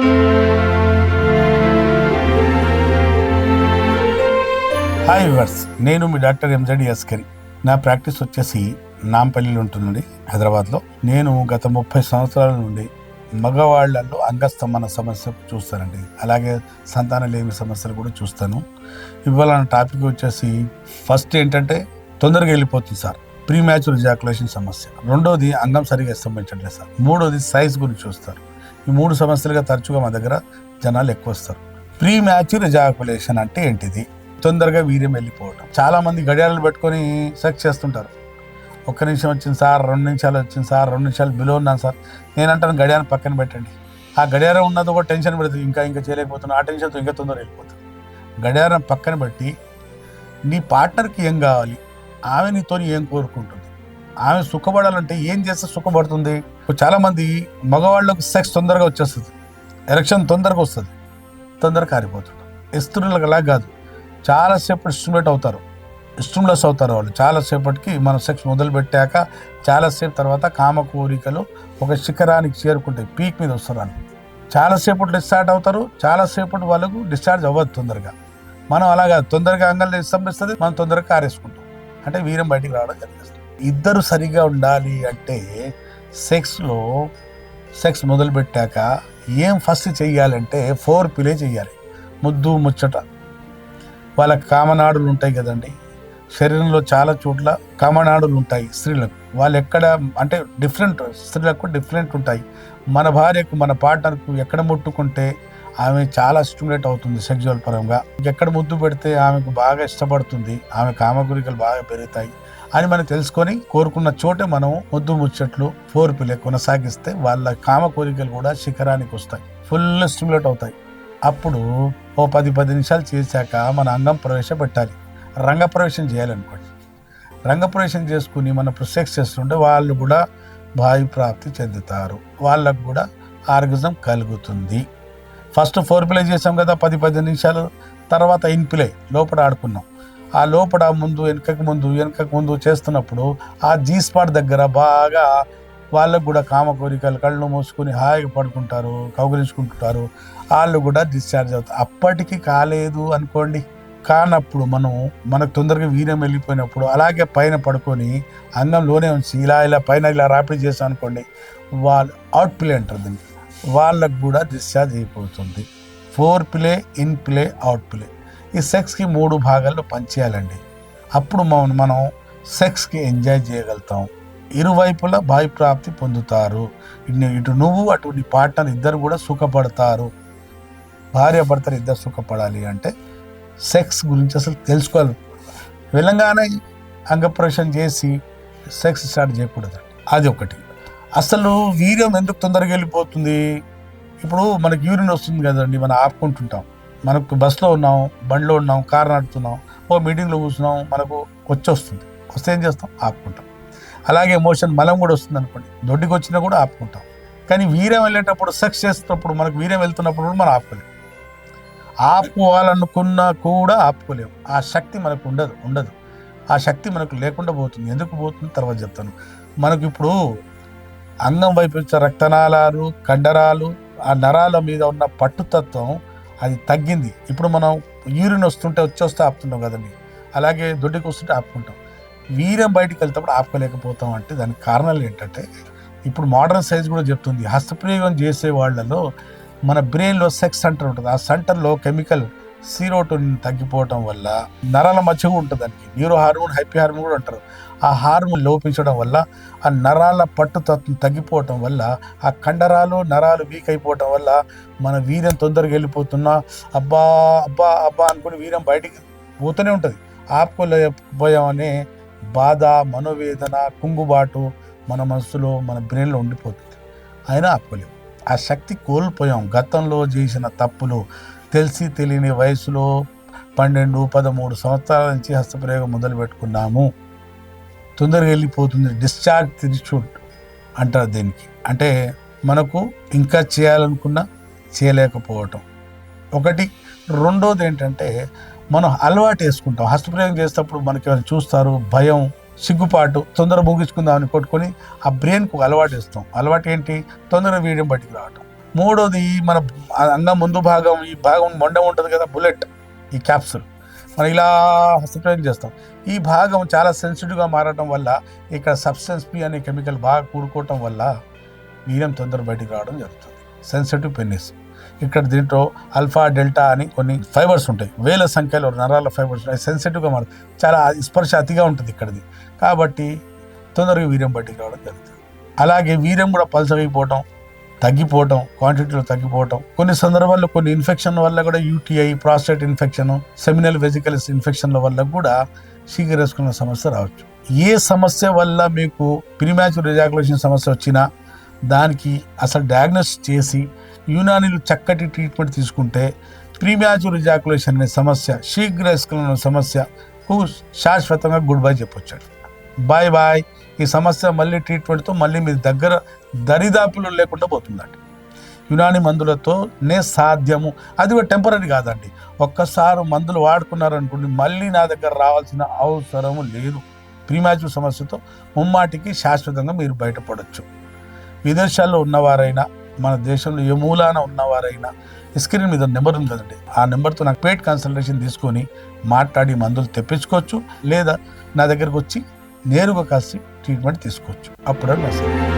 Hi viewers నేను మీ doctor ఎంజడి Askari నా practice వచ్చేసి నాంపల్లిలో ఉంటుందండి హైదరాబాద్లో. నేను గత ముప్పై సంవత్సరాల నుండి మగవాళ్ళలో అంగస్తంభన సమస్య చూస్తానండి. అలాగే సంతానలేమి సమస్యలు కూడా చూస్తాను. ఇవాళ టాపిక్ వచ్చేసి ఫస్ట్ ఏంటంటే తొందరగా వెళ్ళిపోతుంది సార్. ప్రీ మ్యాచుర్ జాకులేషన్ సమస్య. రెండోది అంగం సరిగా స్తంభించట్లేదు సార్. మూడోది సైజ్ గురించి చూస్తారు. ఈ మూడు సమస్యలుగా తరచుగా మా దగ్గర జనాలు ఎక్కువ వస్తారు. ప్రీ మ్యాచ్యూర్ ఎజాకులేషన్ అంటే ఏంటిది? తొందరగా వీర్యం వెళ్ళిపోవడం చాలామంది గడియారాలు పెట్టుకొని సెక్స్ చేస్తుంటారు. ఒక్క నిమిషం వచ్చింది సార్ రెండు నిమిషాలు వచ్చింది సార్ రెండు నిమిషాలు బిలో ఉన్నాను సార్. నేను అంటాను గడియారం పక్కన పెట్టండి. ఆ గడియారం ఉన్నది ఒక టెన్షన్ పెడుతుంది. ఇంకా ఇంకా చేయలేకపోతున్నా ఆ టెన్షన్తో ఇంకా తొందరగా వెళ్ళిపోతుంది గడియారం పక్కన పెట్టి నీ పార్ట్నర్కి ఏం కావాలి? ఆమె నీతో ఏం కోరుకుంటుంది? ఆమె సుఖపడాలంటే ఏం చేస్తే సుఖపడుతుంది? చాలా మంది మగవాళ్ళకు సెక్స్ తొందరగా వచ్చేస్తుంది. ఎరక్షన్ తొందరగా వస్తుంది. తొందరగా కారిపోతుంది. స్త్రీలకు అలా కాదు చాలాసేపు స్టిమ్యులేట్ అవుతారు. స్టిమ్యులస్ అవుతారు వాళ్ళు. చాలాసేపటికి మనం సెక్స్ మొదలు పెట్టాక చాలాసేపు తర్వాత కామ కోరికలు ఒక శిఖరానికి చేరుకుంటాయి. పీక్ మీద వస్తారు అని చాలాసేపటి డిశ్చార్జ్ అవుతారు. చాలాసేపటి వాళ్ళకు డిశ్చార్జ్ అవ్వదు తొందరగా. మనం అలాగా తొందరగా అంగల్ స్తంభిస్తుంది. మనం తొందరగా కారేసుకుంటాం. అంటే వీరం బయటికి రావడం జరిగిస్తుంది ఇద్దరు సరిగా ఉండాలి అంటే సెక్స్లో సెక్స్ మొదలు పెట్టాక ఏం ఫస్ట్ చేయాలంటే ఫోర్ పిలే చేయాలి ముద్దు ముచ్చట. వాళ్ళ కామనాడులు ఉంటాయి కదండి. శరీరంలో చాలా చోట్ల కామనాడులు ఉంటాయి స్త్రీలకు. వాళ్ళు ఎక్కడ అంటే డిఫరెంట్ స్త్రీలకు డిఫరెంట్ ఉంటాయి. మన భార్యకు మన పార్ట్నర్కు ఎక్కడ ముట్టుకుంటే ఆమె చాలా స్టిమ్యులేట్ అవుతుంది సెక్జువల్ పరంగా. ఎక్కడ ముద్దు పెడితే ఆమెకు బాగా ఇష్టపడుతుంది. ఆమె కామగురికలు బాగా పెరుగుతాయి. అని మనం తెలుసుకొని కోరుకున్న చోటే మనం ముద్దు ముచ్చట్లు ఫోర్ కొనసాగిస్తే వాళ్ళ కామ కోరికలు కూడా శిఖరానికి వస్తాయి. ఫుల్ స్టిమ్యులేట్ అవుతాయి. అప్పుడు ఓ పది పది నిమిషాలు చేశాక మన అంగం ప్రవేశపెట్టాలి రంగప్రవేశం చేయాలనుకోండి. రంగప్రవేశం చేసుకుని మనం సెక్స్ చేస్తుంటే వాళ్ళు కూడా భావి ప్రాప్తి చెందుతారు. వాళ్ళకు కూడా ఆర్గిజం కలుగుతుంది. ఫస్ట్ ఫోర్ ప్లే చేసాం కదా పది పది నిమిషాలు. తర్వాత ఇన్ ప్లే లోపల ఆడుకున్నాం. ఆ లోపల ముందు వెనకకు ముందు వెనుకకు ముందు చేస్తున్నప్పుడు ఆ జీ స్పాట్ దగ్గర బాగా వాళ్ళకు కూడా కామ కోరికలు కళ్ళు మూసుకొని హాయిగా పడుకుంటారు కౌగిలించుకుంటుంటారు. వాళ్ళు కూడా డిశ్చార్జ్ అవుతారు. అప్పటికి కాలేదు అనుకోండి. కానప్పుడు మనం మనకు తొందరగా వీర్యం వెళ్ళిపోయినప్పుడు అలాగే పైన పడుకొని అంగంలోనే ఉంచి ఇలా ఇలా పైన ఇలా రాపిడ్ చేసాం అనుకోండి వాళ్ళు అవుట్ ప్లే అంటారు దీన్ని. వాళ్ళకు కూడా డిశ్చార్జ్ అయిపోతుంది. Foreplay in play out play ఈ సెక్స్కి మూడు భాగాల్లో పంచేయాలండి అప్పుడు మనం మనం సెక్స్కి ఎంజాయ్ చేయగలుగుతాం. ఇరువైపులా బాయ్ ప్రాప్తి పొందుతారు. ఇటు ఇటు నువ్వు అటు నీ పార్ట్నర్ ఇద్దరు కూడా సుఖపడతారు. భార్య భర్తలు ఇద్దరు సుఖపడాలి అంటే సెక్స్ గురించి అసలు తెలుసుకోవాలి. వెళ్ళంగానే అంగప్రవేశం చేసి సెక్స్ స్టార్ట్ చేయకూడదు. అది ఒకటి. అసలు వీర్యం ఎందుకు తొందరగా వెళ్ళిపోతుంది? ఇప్పుడు మనకి యూరిన్ వస్తుంది కదండి మనం ఆపుకుంటుంటాం. మనకు బస్సులో ఉన్నాం బండిలో ఉన్నాం కార్ నడుపుతున్నాం ఓ మీటింగ్లో కూర్చున్నాం మనకు వచ్చి వస్తుంది. వస్తే ఏం చేస్తాం? ఆపుకుంటాం. అలాగే ఎమోషన్ మలం కూడా వస్తుంది అనుకోండి. దొడ్డికి వచ్చినా కూడా ఆపుకుంటాం. కానీ వీరం వెళ్ళేటప్పుడు సెక్స్ చేస్తున్నప్పుడు మనకు వీరం వెళ్తున్నప్పుడు కూడా మనం ఆపుకోలేము ఆపుకోవాలనుకున్నా కూడా ఆపుకోలేము ఆ శక్తి మనకు ఉండదు ఉండదు. ఆ శక్తి మనకు లేకుండా పోతుంది. ఎందుకు పోతుంది? తర్వాత చెప్తాను. మనకు ఇప్పుడు అంగం వైపు వచ్చే రక్తనాళాలు కండరాలు ఆ నరాల మీద ఉన్న పట్టుతత్వం అది తగ్గింది. ఇప్పుడు మనం యూరిన్ వస్తుంటే వచ్చేస్తే ఆపుతుంటాం కదండి. అలాగే దొడ్డికి వస్తుంటే ఆపుకుంటాం. వీర్యం బయటికి వెళ్తేప్పుడు ఆపుకోలేకపోతాం అంటే దానికి కారణాలు ఏంటంటే ఇప్పుడు మోడర్న్ సైన్స్ కూడా చెప్తుంది. హస్తప్రయోగం చేసే వాళ్ళలో మన బ్రెయిన్లో సెక్స్ సెంటర్ ఉంటుంది. ఆ సెంటర్లో కెమికల్ సీరోటోనిన్ తగ్గిపోవటం వల్ల నరాల మధ్య ఉంటుంది దానికి. న్యూరో హార్మోన్ హైపీ హార్మోన్ కూడా అంటారు. ఆ హార్మోన్ లోపించడం వల్ల ఆ నరాల పట్టుతత్వం తగ్గిపోవటం వల్ల ఆ కండరాలు నరాలు వీక్ అయిపోవటం వల్ల మన వీర్యం తొందరగా వెళ్ళిపోతున్నా అబ్బా అబ్బా అబ్బా అనుకుని వీర్యం బయటికి పోతూనే ఉంటుంది. ఆపుకోలేకపోయామనే బాధ మనోవేదన కుంగుబాటు మన మనసులో మన బ్రెయిన్లో ఉండిపోతుంది. అయినా ఆపుకోలేము. ఆ శక్తి కోల్పోయాం. గతంలో చేసిన తప్పులు తెలిసి తెలియని వయసులో పన్నెండు పదమూడు సంవత్సరాల నుంచి హస్తప్రయోగం మొదలు పెట్టుకున్నాము. తొందరగా వెళ్ళిపోతుంది డిశ్చార్జ్ తిరిచూట్ అంటారు దీనికి. అంటే మనకు ఇంకా చేయాలనుకున్నా చేయలేకపోవటం. ఒకటి. రెండోది ఏంటంటే మనం అలవాటు వేసుకుంటాం హస్తప్రయోగం చేసేటప్పుడు మనకి ఎవరు చూస్తారు భయం సిగ్గుపాటు తొందర ముగించుకుందామని కొట్టుకొని ఆ బ్రెయిన్కు అలవాటు ఇస్తాం అలవాటు ఏంటి? తొందరగా వీడియం బయటికి రావటం. మూడోది మన అంగం ముందు భాగం ఈ భాగం మొండం ఉంటుంది కదా బుల్లెట్ ఈ క్యాప్సూల్. మనం ఇలా హస్తప్రయోగం చేస్తాం. ఈ భాగం చాలా సెన్సిటివ్గా మారడం వల్ల ఇక్కడ సబ్స్టెన్స్ పి అనే కెమికల్ బాగా కూడుకోవటం వల్ల వీర్యం తొందర బయటికి రావడం జరుగుతుంది. సెన్సిటివ్ పెన్నిస్ ఇక్కడ దీంట్లో అల్ఫా డెల్టా అని కొన్ని ఫైబర్స్ ఉంటాయి. వేల సంఖ్యలో నరాల ఫైబర్స్ ఉంటాయి సెన్సిటివ్గా మారు చాలా స్పర్శ అతిగా ఉంటుంది ఇక్కడిది. కాబట్టి తొందరగా వీర్యం బయటికి రావడం జరుగుతుంది. అలాగే వీర్యం కూడా పల్చగైపోవటం తగ్గిపోవటం క్వాంటిటీలో తగ్గిపోవటం. కొన్ని సందర్భాల్లో కొన్ని ఇన్ఫెక్షన్ వల్ల కూడా UTI prostate infection seminal vesicles ఇన్ఫెక్షన్ల వల్ల కూడా శీఘ్రేసుకున్న సమస్య రావచ్చు. ఏ సమస్య వల్ల మీకు ప్రిమాచ్యూర్ రిజాక్యులేషన్ సమస్య వచ్చినా దానికి అసలు డయాగ్నోస్ చేసి యునానీలు చక్కటి ట్రీట్మెంట్ తీసుకుంటే ప్రీమ్యాచ్యూర్ రిజాక్యులేషన్ అనే సమస్య శీఘ్రేసుకున్న సమస్యకు శాశ్వతంగా గుడ్ బై చెప్పొచ్చాడు. Bye bye. ఈ సమస్య మళ్ళీ ట్రీట్మెంట్తో మళ్ళీ మీ దగ్గర దరిదాపులు లేకుండా పోతుందండి యునాని మందులతో నే సాధ్యము. అది కూడా టెంపరీ కాదండి. ఒక్కసారి మందులు వాడుకున్నారనుకోండి మళ్ళీ నా దగ్గర రావాల్సిన అవసరం లేదు. ప్రీమాచ్యూర్ సమస్యతో ముమ్మాటికి శాశ్వతంగా మీరు బయటపడవచ్చు విదేశాల్లో ఉన్నవారైనా మన దేశంలో ఏ మూలాన ఉన్నవారైనా స్క్రీన్ మీద నెంబర్ ఉంది కదండి. ఆ నెంబర్తో నాకు పేట్ కన్సల్టేషన్ తీసుకొని మాట్లాడి మందులు తెప్పించుకోవచ్చు. లేదా నా దగ్గరకు వచ్చి నేరుగా కలిసి ట్రీట్మెంట్ తీసుకోవచ్చు. అప్పుడే మెసేజ్